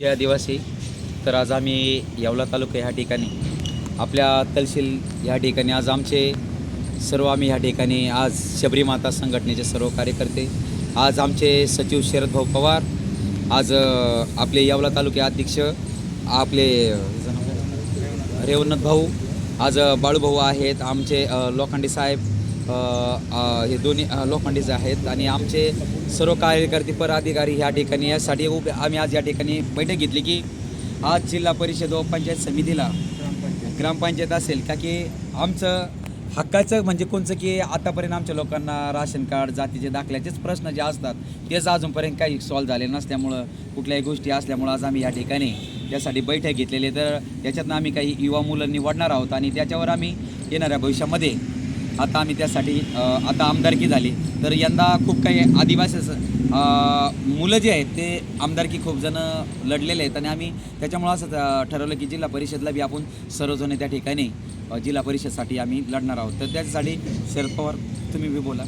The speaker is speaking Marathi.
जय आदिवासी. तर आज आम्ही येवला तालुका ह्या ठिकाणी आपल्या तहसील ह्या ठिकाणी आज आमचे सर्व आम्ही ह्या ठिकाणी आज शबरी माता संघटनेचे सर्व कार्यकर्ते आज आमचे सचिव शरद भाऊ पवार आज आपले येवला तालुके अध्यक्ष आपले रेवनाथ भाऊ आज बाळूभाऊ आहेत आमचे लोखंडे साहेब हे दोन्ही अ, लोखंडेचे आहेत आणि आमचे सर्व कार्यकर्ते पदाधिकारी ह्या ठिकाणी यासाठी उभे आम्ही आज या ठिकाणी बैठक घेतली की आज जिल्हा परिषद व पंचायत समितीला ग्रामपंचायत असेल का की आमचं हक्काचं म्हणजे कोणचं की आतापर्यंत आमच्या लोकांना राशन कार्ड जातीचे दाखल्याचेच प्रश्न जे असतात तेच अजूनपर्यंत काही सॉल्व्ह झाले नसल्यामुळं कुठल्याही गोष्टी असल्यामुळं आज आम्ही या ठिकाणी त्यासाठी बैठक घेतलेली तर त्याच्यातनं आम्ही काही युवा मुलं निवडणार आहोत आणि त्याच्यावर आम्ही येणाऱ्या भविष्यामध्ये आता आम्ही त्यासाठी आता आमदारकी झाली. तर यंदा खूप काही आदिवासी मुलं जे आहेत ते आमदारकी खूप जणं लढलेले आहेत. आणि आम्ही त्याच्यामुळं असं ठरवलं की जिल्हा परिषदला बी आपण सर्वजण त्या ठिकाणी जिल्हा परिषदसाठी आम्ही लढणार आहोत. तर त्याच्यासाठी शरद पवार तुम्ही बी बोला.